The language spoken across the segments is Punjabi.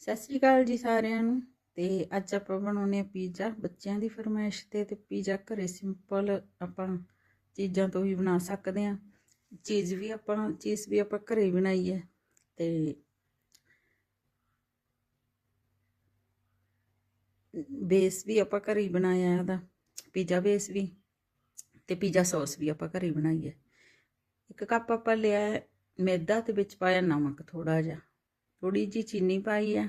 ਸਤਿ ਸ੍ਰੀ ਅਕਾਲ ਜੀ ਸਾਰਿਆਂ ਨੂੰ। ਤੇ ਅੱਜ ਆਪਾਂ ਬਣਾਉਨੇ ਆ ਪੀਜ਼ਾ। ਬੱਚਿਆਂ ਦੀ ਫਰਮਾਇਸ਼ ਤੇ ਤੇ ਪੀਜ਼ਾ ਘਰੇ ਸਿੰਪਲ ਆਪਾਂ ਚੀਜ਼ਾਂ ਤੋਂ ਹੀ ਬਣਾ ਸਕਦੇ ਆ ਚੀਜ਼ ਵੀ ਆਪਾਂ, ਚੀਜ਼ ਵੀ ਆਪਾਂ ਘਰੇ ਬਣਾਈ ਹੈ। ਤੇ ਬੇਸ ਵੀ ਆਪਾਂ ਘਰੇ ਹੀ ਬਣਾਇਆ ਇਹਦਾ। ਪੀਜ਼ਾ ਬੇਸ ਵੀ ਤੇ ਪੀਜ਼ਾ ਸੌਸ ਵੀ ਆਪਾਂ ਘਰੇ ਹੀ ਬਣਾਈ ਹੈ। ਇੱਕ ਕੱਪ ਆਪਾਂ ਲਿਆ ਮੈਦਾ ਤੇ ਵਿੱਚ ਪਾਇਆ ਨਮਕ ਥੋੜਾ ਜਿਹਾ। ਥੋੜੀ ਜੀ ਚੀਨੀ ਪਾਈ ਆ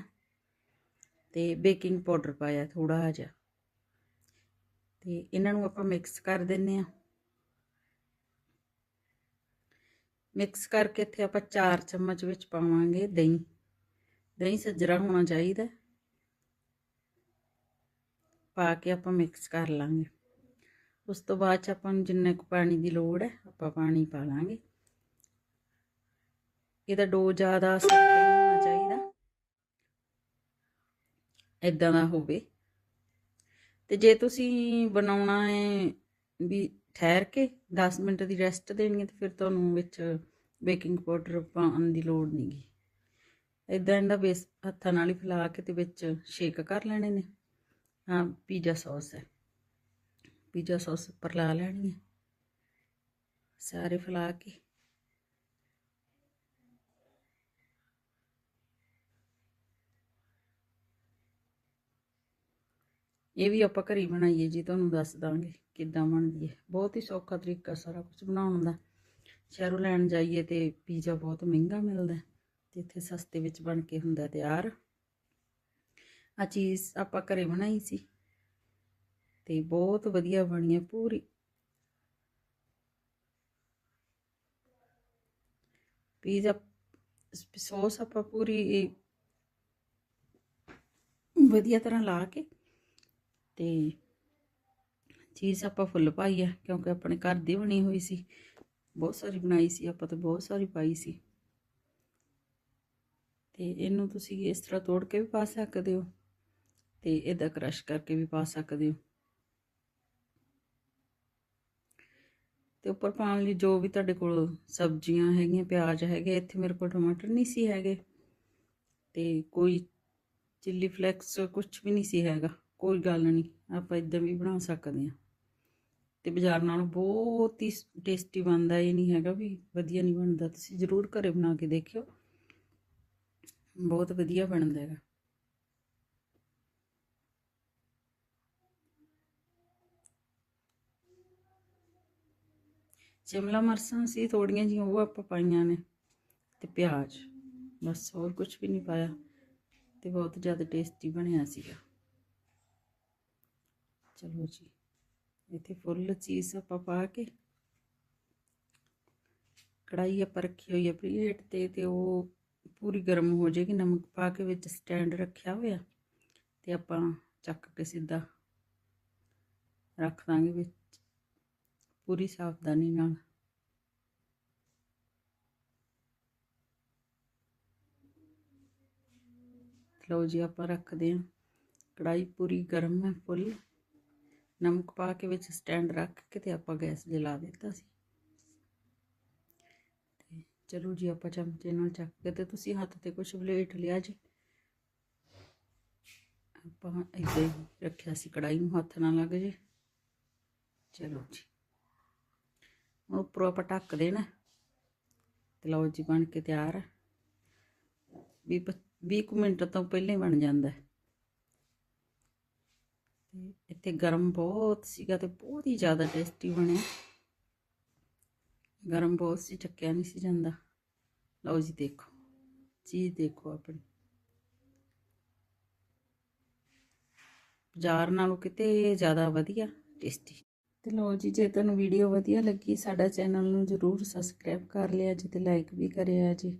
ਤੇ ਬੇਕਿੰਗ ਪਾਊਡਰ ਪਾਇਆ ਥੋੜਾ ਜਿਹਾ। ਤੇ ਇਹਨਾਂ ਨੂੰ ਆਪਾਂ ਮਿਕਸ ਕਰ ਦਿੰਨੇ ਆ ਮਿਕਸ ਕਰਕੇ ਇੱਥੇ ਆਪਾਂ 4 ਚਮਚ ਵਿੱਚ ਪਾਵਾਂਗੇ ਦਹੀਂ। ਦਹੀਂ ਸੱਜਰਾ ਹੋਣਾ ਚਾਹੀਦਾ। ਪਾ ਕੇ ਆਪਾਂ ਮਿਕਸ ਕਰ ਲਾਂਗੇ। ਉਸ ਤੋਂ ਬਾਅਦ ਚ ਆਪਾਂ ਨੂੰ ਜਿੰਨੇ ਕੁ ਪਾਣੀ ਦੀ ਲੋੜ ਹੈ, ਆਪਾਂ ਪਾਣੀ ਪਾ ਲਾਂਗੇ। ਇਹਦਾ ਡੋ ਜ਼ਿਆਦਾ ਸਖਤ ਨਹੀਂ ਹੋਣਾ ਚਾਹੀਦਾ ਇਦਾਂ ਦਾ ਹੋਵੇ। ਤੇ ਜੇ ਤੁਸੀਂ ਬਣਾਉਣਾ ਹੈ ਵੀ ਠਹਿਰ ਕੇ 10 ਮਿੰਟ ਦੀ ਰੈਸਟ ਦੇਣੀ ਹੈ, ਤੇ ਫਿਰ ਤੁਹਾਨੂੰ ਵਿੱਚ ਬੇਕਿੰਗ ਪਾਊਡਰ ਪਾਉਣ ਦੀ ਲੋੜ ਨਹੀਂਗੀ ਇਦਾਂ ਇਹਦਾ ਬੇਸ ਹੱਥਾਂ ਨਾਲ ਹੀ ਫੈਲਾ ਕੇ ਤੇ ਵਿੱਚ ਸ਼ੇਕ ਕਰ ਲੈਣੇ ਨੇ। ਹਾਂ ਪੀਜ਼ਾ ਸੌਸ ਹੈ। ਪੀਜ਼ਾ ਸੌਸ ਉੱਪਰ ਲਾ ਲੈਣੀ ਹੈ। ਸਾਰੇ ਫੈਲਾ ਕੇ। ਇਹ ਵੀ ਆਪਾਂ ਘਰੇ ਹੀ ਬਣਾਈਏ ਜੀ, ਤੁਹਾਨੂੰ ਦੱਸ ਦਾਂਗੇ ਕਿੱਦਾਂ ਬਣਦੀ ਹੈ। ਬਹੁਤ ਹੀ ਸੌਖਾ ਤਰੀਕਾ ਸਾਰਾ ਕੁਝ ਬਣਾਉਣ ਦਾ। ਸ਼ਹਿਰੋਂ ਲੈਣ ਜਾਈਏ ਤੇ ਪੀਜ਼ਾ ਬਹੁਤ ਮਹਿੰਗਾ ਮਿਲਦਾ ਹੈ ਤੇ ਇੱਥੇ ਸਸਤੇ ਵਿੱਚ ਬਣ ਕੇ ਹੁੰਦਾ ਤਿਆਰ। ਆ ਚੀਜ਼ ਆਪਾਂ ਘਰੇ ਬਣਾਈ ਸੀ ਤੇ ਬਹੁਤ ਵਧੀਆ ਬਣੀ ਹੈ ਪੂਰੀ। ਪੀਜ਼ਾ, ਸੌਸ ਆਪਾਂ ਪੂਰੀ ਵਧੀਆ ਤਰ੍ਹਾਂ ਲਾ ਕੇ ਤੇ ਚੀਜ਼ ਆਪਾਂ ਫੁੱਲ ਪਾਈ ਆ, ਕਿਉਂਕਿ ਆਪਣੇ ਘਰ ਦੀ ਬਣੀ ਹੋਈ ਸੀ। ਬਹੁਤ ਸਾਰੀ ਬਣਾਈ ਸੀ, ਆਪਾਂ ਤਾਂ ਬਹੁਤ ਸਾਰੀ ਪਾਈ ਸੀ। ਤੇ ਇਹਨੂੰ ਤੁਸੀਂ ਇਸ ਤਰ੍ਹਾਂ ਤੋੜ ਕੇ ਵੀ ਪਾ ਸਕਦੇ ਹੋ ਤੇ ਇਹਦਾ ਕ੍ਰਸ਼ ਕਰਕੇ ਵੀ ਪਾ ਸਕਦੇ ਹੋ। ਤੇ ਉੱਪਰ ਪਾਉਣ ਲਈ ਜੋ ਵੀ ਤੁਹਾਡੇ ਕੋਲ ਸਬਜ਼ੀਆਂ ਹੈਗੀਆਂ, ਪਿਆਜ਼ ਹੈਗੇ, ਇੱਥੇ ਮੇਰੇ ਕੋਲ ਟਮਾਟਰ ਨਹੀਂ ਸੀ ਹੈਗੇ। ਤੇ ਕੋਈ ਚਿੱਲੀ ਫਲੈਕਸ ਕੁਝ ਵੀ ਨਹੀਂ ਸੀ ਹੈਗਾ। ਕੋਈ ਗੱਲ ਨਹੀਂ, ਆਪਾਂ ਇਦਾਂ ਵੀ ਬਣਾ ਸਕਦੇ ਹਾਂ। ਤੇ ਬਾਜ਼ਾਰ ਨਾਲੋਂ ਬਹੁਤ ਹੀ ਟੇਸਟੀ ਬਣਦਾ, ਇਹ ਨਹੀਂ ਹੈਗਾ ਵੀ ਵਧੀਆ ਨਹੀਂ ਬਣਦਾ, ਤੁਸੀਂ ਜ਼ਰੂਰ ਘਰੇ ਬਣਾ ਕੇ ਦੇਖਿਓ। ਬਹੁਤ ਵਧੀਆ ਬਣਦਾ ਹੈਗਾ। ਸ਼ਿਮਲਾ ਮਰਚਾਂ ਸੀ ਥੋੜੀਆਂ ਜਿਹੀਆਂ, ਉਹ ਆਪਾਂ ਪਾਈਆਂ ਨੇ ਤੇ ਪਿਆਜ਼। ਬਸ ਹੋਰ ਕੁਝ ਵੀ ਨਹੀਂ ਪਾਇਆ ਤੇ ਬਹੁਤ ਜ਼ਿਆਦਾ ਟੇਸਟੀ ਬਣਿਆ ਸੀਗਾ। ਚਲੋ ਜੀ, ਇੱਥੇ ਫੁੱਲ ਚੀਜ਼ ਆਪਾਂ ਪਾ ਕੇ ਕੜਾਈ ਆਪਾਂ ਰੱਖੀ ਹੋਈ ਹੈ ਪਲੇਟ ਤੇ ਤੇ ਉਹ ਪੂਰੀ ਗਰਮ ਹੋ ਜਾਏਗੀ, ਨਮਕ ਪਾ ਕੇ ਵਿੱਚ ਸਟੈਂਡ ਰੱਖਿਆ ਹੋਇਆ ਤੇ ਆਪਾਂ ਚੱਕ ਕੇ ਸਿੱਧਾ ਰੱਖ ਦਾਂਗੇ ਵਿੱਚ, ਪੂਰੀ ਸਾਵਧਾਨੀ ਨਾਲ। ਲਓ ਜੀ ਆਪਾਂ ਰੱਖਦੇ ਹਾਂ ਕੜਾਈ ਪੂਰੀ ਗਰਮ ਹੈ, ਫੁੱਲ। ਨਮਕ ਪਾ ਕੇ ਵਿੱਚ ਸਟੈਂਡ ਰੱਖ ਕੇ ਤੇ ਆਪਾਂ ਗੈਸ ਜਲਾ ਦਿੱਤਾ ਸੀ। ਤੇ ਚਲੋ ਜੀ, ਆਪਾਂ ਚਮਚੇ ਨਾਲ ਚੱਕ ਕੇ ਤੇ ਤੁਸੀਂ ਹੱਥ ਤੇ ਕੁਝ ਬਲੇਟ ਲਿਆ ਜੀ। ਆਪਾਂ ਇੱਥੇ ਰੱਖਿਆ ਸੀ ਕੜਾਈ ਨੂੰ ਹੱਥ ਨਾ ਲੱਗ ਜੇ। ਚਲੋ ਜੀ। ਹੁਣ ਉੱਪਰੋਂ ਆਪਾਂ ਢੱਕ ਦੇਣਾ। ਤੇ ਲਓ ਜੀ, ਬਣ ਕੇ ਤਿਆਰ ਹੈ 20 ਮਿੰਟ ਤੋਂ ਪਹਿਲਾਂ ਹੀ ਬਣ ਜਾਂਦਾ। ਹੈ ਤੇ ਇੱਥੇ ਗਰਮ ਬਹੁਤ ਸੀਗਾ ਤੇ ਬਹੁਤ ਹੀ ਜ਼ਿਆਦਾ ਟੇਸਟੀ ਬਣਿਆ। ਗਰਮ ਬਹੁਤ ਸੀ, ਚੱਕਿਆ ਨਹੀਂ ਸੀ ਜਾਂਦਾ। ਲਓ ਜੀ ਦੇਖੋ, ਚੀਜ਼ ਦੇਖੋ ਆਪਣੀ। ਬਾਜ਼ਾਰ ਨਾਲੋਂ ਕਿਤੇ ਜ਼ਿਆਦਾ ਵਧੀਆ ਟੇਸਟੀ ਤੇ ਲਓ ਜੀ, ਜੇ ਤੁਹਾਨੂੰ ਵੀਡੀਓ ਵਧੀਆ ਲੱਗੀ, ਸਾਡਾ ਚੈਨਲ ਨੂੰ ਜਰੂਰ ਸਬਸਕ੍ਰਾਈਬ ਕਰ ਲਿਆ ਜੀ ਤੇ ਲਾਈਕ ਵੀ ਕਰਿਆ ਜੀ।